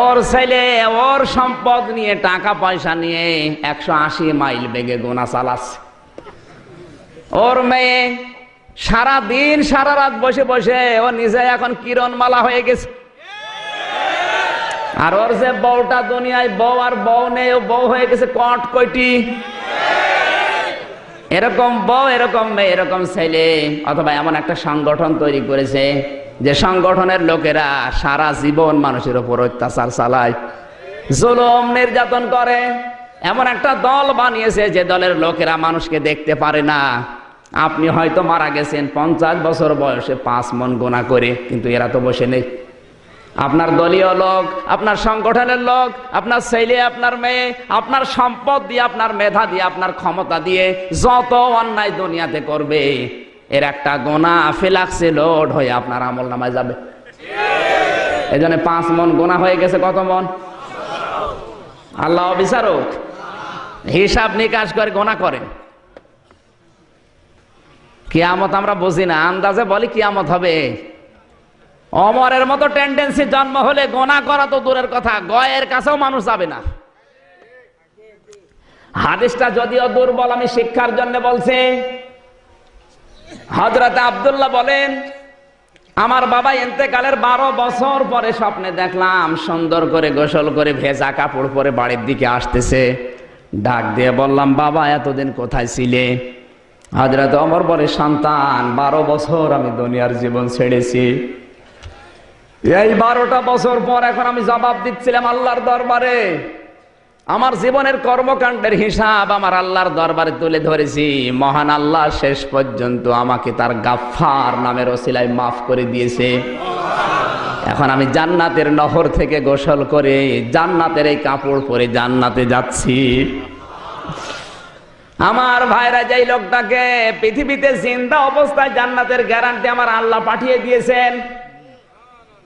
ওর ছেলে, ওর সম্পদ নিয়ে টাকা পয়সা নিয়ে একশো আশি মাইল বেগে গোনা চালাচ্ছে। ওর মেয়ে সারা দিন, সারা রাত বসে বসে ও নিজে এখন কিরণমালা হয়ে গেছে। আর ওর যে বউটা দুনিয়ায় বউ আর বউ নেই, ও বউ হয়ে গেছে কট কয়টি এরকম বউ, এরকম মেয়ে, এরকম ছেলে, অথবা এমন একটা সংগঠন তৈরি করেছে যে সংগঠনের লোকেরা সারা জীবন মানুষের উপর অত্যাচার চালায়, জুলুম নির্যাতন করে। এমন একটা দল বানিয়েছে যে দলের লোকেরা মানুষকে দেখতে পারে না। আপনি হয়তো মারা গেছেন, পঞ্চাশ বছর বয়সে পাঁচ মন গোনা করে, কিন্তু এরা তো বসে নেই। আপনার দলীয় লোক, আপনার সংগঠনের লোক, আপনার ছেলে, আপনার মেয়ে, আপনার সম্পদ দিয়ে, আপনার মেধা দিয়ে, আপনার ক্ষমতা দিয়ে যত অন্যায় দুনিয়াতে করবে এর একটা গোনা ফেলাক্সে লোড হয়ে আপনার আমল নামায় যাবে। এই জন্য পাঁচ মন গোনা হয়ে গেছে কত মন? আল্লাহ বিচারক হিসাব নিকাশ করে গোনা করেন। কিয়ামত আমরা বুঝি না, আন্দাজে বলি কিয়ামত হবে। অমরের মতো টেন্ডেন্সি জন্ম হলে গোনা করা তো দূরের কথা, গয়ের কাছেও মানুষ যাবে না। হাদিসটা যদিও দুর্বল, আমি শিক্ষার জন্য বলছি হজরত আব্দুল্লাহ বলেন, আমার বাবা এতেকালের বারো বছর পরে স্বপ্নে দেখলাম সুন্দর করে গোসল করে ভেজা কাপড় পরে বাড়ির দিকে আসতেছে। ডাক দিয়ে বললাম, বাবা, এতদিন কোথায় ছিলে? হজরত অমর বলে, সন্তান, বারো বছর আমি দুনিয়ার জীবন ছেড়েছি। এই বারোটা বছর পর এখন আমি জবাব দিচ্ছিলাম আল্লাহর দরবারে। আমার জীবনের কর্মকাণ্ডের হিসাব আমার আল্লাহর দরবারে তুলে ধরেছি। মহান আল্লাহ শেষ পর্যন্ত আমাকে তার গাফার নামের ওসিলায় মাফ করে দিয়েছে। এখন আমি জান্নাতের নহর থেকে গোসল করে জান্নাতের এই কাপড় পরে জান্নাতে যাচ্ছি। আমার ভাইরা যেই লোকটাকে পৃথিবীতে জিন্দা অবস্থায় জান্নাতের গ্যারান্টি আমার আল্লাহ পাঠিয়ে দিয়েছেন।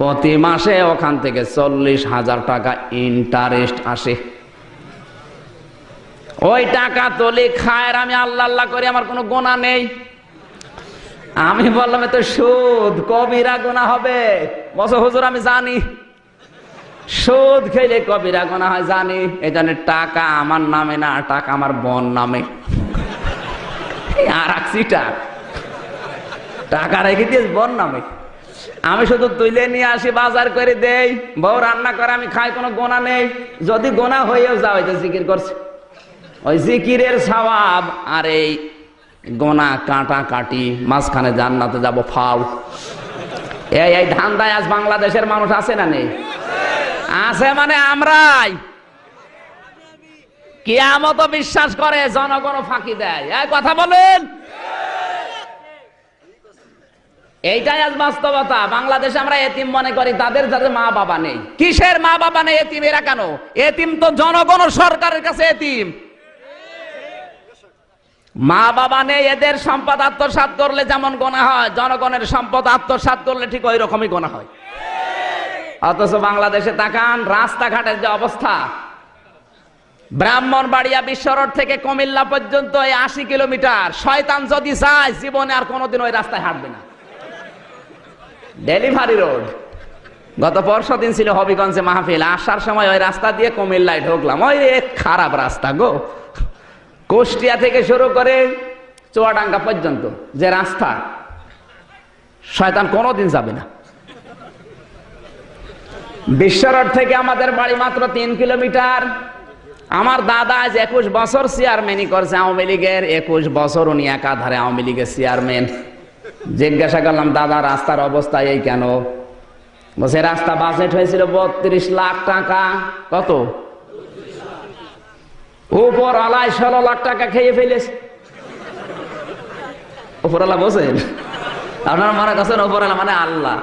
প্রতি মাসে ওখান থেকে চল্লিশ হাজার টাকা ইন্টারেস্ট আসে। ওই টাকা তোলে, খায়ের আমি আল্লাহ আল্লাহ করে, আমার কোনো গোনা নেই। আমি বললাম তো সুদ, কবিরা গোনা হবে? বস হুজুর, আমি জানি। সুদ খেলে কবিরা গোনা হয়, জানি। এই জন্য টাকা আমার নামে না, টাকা আমার বোন নামে। আর টাকা রেখে দিয়েছ বোন নামে। আমি শুধু তুলে নিয়ে আসি, বাজার করে দেই। বউ রান্না করে, আমি খাই, কোনো গোনা নেই। যদি গোনা হয়েও যাও যে জিকির করছে। ওই জিকিরের স্বভাব, আর এই গোনা কাটা কাটি, মাঝখানে জান্নাতে যাব ফাউ। এই এই ধান্দায় আজ বাংলাদেশের মানুষ আছে না নেই? আছে মানে আমরাই। কিয়ামত বিশ্বাস করে জনগণ ফাঁকি দেয়। এই কথা বলেন। এইটাই আজ বাস্তবতা। বাংলাদেশে আমরা এতিম মনে করি, তাদের যাদের মা বাবা নেই। কিসের মা বাবা নেই এতিম? এরা কেন? এতিম তো জনগণ সরকারের কাছে এতিম। মা বাবা নেই, এদের সম্পদ আত্মসাত করলে যেমন গোনা হয়, জনগণের সম্পদ আত্মসাত করলে ঠিক ওই রকমই গোনা হয়। অথচ বাংলাদেশে তাকান, রাস্তাঘাটের যে অবস্থা। ব্রাহ্মণবাড়িয়া বিশ্বরোড থেকে কুমিল্লা পর্যন্ত এই আশি কিলোমিটার। শয়তান যদি চায়, জীবনে আর কোনোদিন ওই রাস্তায় হাঁটবে না। Delivery road. গত পরশু দিন ছিল হবিগঞ্জে মাহফিল, আসার সময় ওই রাস্তা দিয়ে কুমিল্লায় ঢুকলাম। ওই খারাপ রাস্তা গো। কুষ্টিয়া থেকে শুরু করে চুয়াডাঙ্গা পর্যন্ত যে রাস্তা, শয়তান কোনোদিন যাবে না। বিশ্বরোড থেকে আমাদের বাড়ি মাত্র তিন কিলোমিটার। আমার দাদা আজ একুশ বছর চেয়ারম্যানই করছে আওয়ামী লীগের। একুশ বছর উনি একাধারে আওয়ামী লীগের চেয়ারম্যান জিজ্ঞাসা করলাম, দাদা, রাস্তার অবস্থা এই কেন? বলছে, রাস্তা বাজেট হয়েছিল বত্রিশ লাখ টাকা। কত? উপর আলায় ষোলো লাখ টাকা খেয়ে ফেলেছে। উপরওয়ালা বোঝেন আপনার মনে করছেন উপরওয়ালা মানে আল্লাহ।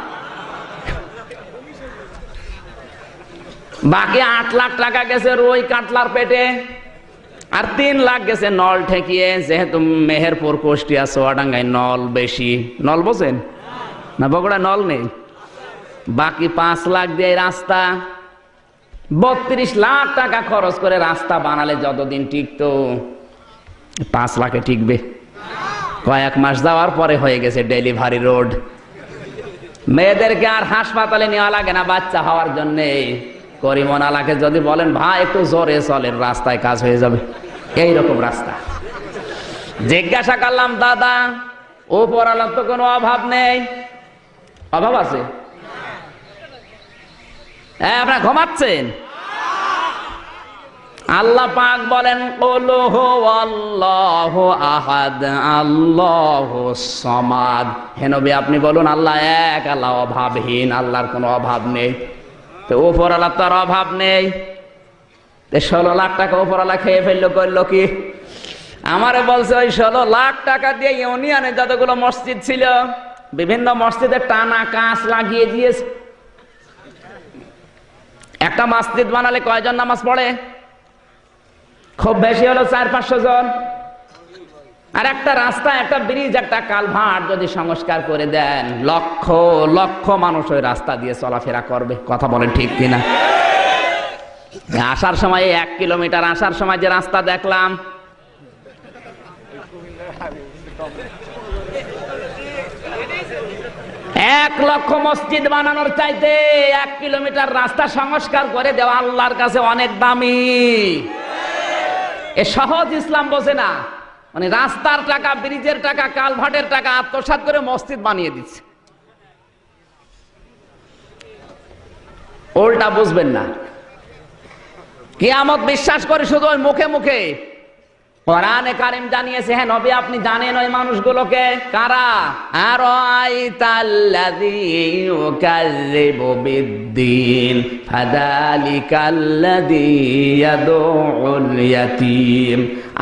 বাকি আট লাখ টাকা গেছে রুই কাতলার পেটে। আর তিন লাখ গেছে, নল ঠেকিয়ে, যেহেতু মেহেরপুর, কুষ্টিয়া সোয়াডাঙ্গায় নল বেশি। নল বোঝেন? না বগুড়া নল নেই। বাকি পাঁচ লাখ দিয়ে রাস্তা। বত্রিশ লাখ টাকা খরচ করে রাস্তা বানালে যতদিন টিকতো, পাঁচ লাখে টিকবে। কয়েক মাস যাওয়ার পরে হয়ে গেছে ডেলিভারি রোড। মেয়েদেরকে আর হাসপাতালে নেওয়া লাগে না, বাচ্চা হওয়ার জন্যে। করিমনালাকে যদি বলেন, ভাই, একটু জোরে চলেন, রাস্তায় কাজ হয়ে যাবে। এই রকম রাস্তা। জিজ্ঞাসা করলাম, দাদা ও পড়ালার তো কোনো অভাব নেই? অভাব আছে। হ্যাঁ আপনারা ঘুমাচ্ছেন? আল্লাহ পাক বলেন আহাদ, আল্লাহ সমাদ। হেনবি আপনি বলুন, আল্লাহ এক, আল্লাহ অভাবহীন, আল্লাহর কোনো অভাব নেই। তো ওপর আল্লাহ তার অভাব নেই। ষোলো লাখ টাকা ওপর আল্লাহ খেয়ে ফেলল করল কি? আমারে বলছে, ওই ষোলো লাখ টাকা দিয়ে ইউনিয়নে যতগুলো মসজিদ ছিল, বিভিন্ন মসজিদে টানা কাঁচ লাগিয়ে দিয়েছে। একটা মসজিদ বানালে কয়জন নামাজ পড়ে? খুব বেশি হলো চার পাঁচশো জন। আর একটা রাস্তা, একটা ব্রিজ, একটা কালভার্ট যদি সংস্কার করে দেন, লক্ষ লক্ষ মানুষ ওই রাস্তা দিয়ে চলাফেরা করবে। কথা বলেন ঠিক কিনা? আসার সময় এক কিলোমিটার আসার সময় যে রাস্তা দেখলাম, এক লক্ষ মসজিদ বানানোর চাইতে এক কিলোমিটার রাস্তা সংস্কার করে দেওয়া আল্লাহর কাছে অনেক দামি। এ সহজ ইসলাম বোঝে না। মানে রাস্তার টাকা, ব্রিজের টাকা কালভাটের টাকা আত্মসাত করে মসজিদ বানিয়ে দিচ্ছে। ওল্টা বুঝবেন না। কিয়ামত বিশ্বাস করে শুধু ওই মুখে মুখে। কোরআনে কারিম জানিয়েছে হ্যাঁ নবী, আপনি জানেন ওই মানুষগুলোকে। কারা? আর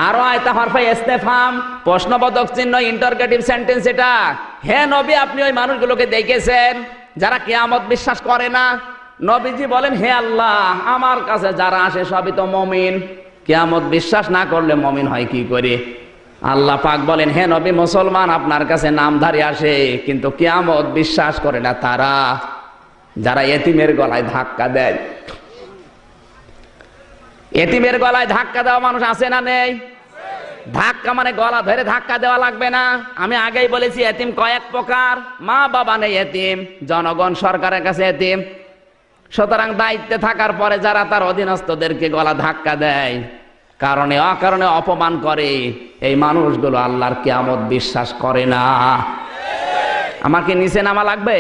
আর আয়তা হরফে ইস্তেফাম, প্রশ্নবোধক চিহ্ন ইন্টারগেটিভ সেন্টেন্স এটা। হে নবী, আপনি ওই মানুষগুলোকে দেখেছেন? যারা কেয়ামত বিশ্বাস করে না। নবীজি বলেন, হে আল্লাহ, আমার কাছে যারা আসে সবই তো মমিন। কেয়ামত বিশ্বাস না করলে মমিন হয় কি করে? আল্লাহ পাক বলেন, হে নবী, মুসলমান আপনার কাছে নামধারী আসে, কিন্তু কেয়ামত বিশ্বাস করে না তারা। যারা এতিমের গলায় ধাক্কা দেয়। এতিমের গলায় ধাক্কা দেওয়া মানুষ আছে না নেই? ধাক্কা মানে গলা ধরে ধাক্কা দেওয়া লাগবে না। আমি আগেই বলেছি, এতিম কয়েক প্রকার। মা বাবা নেই এতিম, জনগণ সরকারের কাছে এতিম। সুতরাং দায়িত্বে থাকার পরে যারা তার অধীনস্থদেরকে গলা ধাক্কা দেয়, কারণে অকারণে অপমান করে, এই মানুষগুলো আল্লাহর কেয়ামত বিশ্বাস করে না। আমাকে নিচে নামা লাগবে?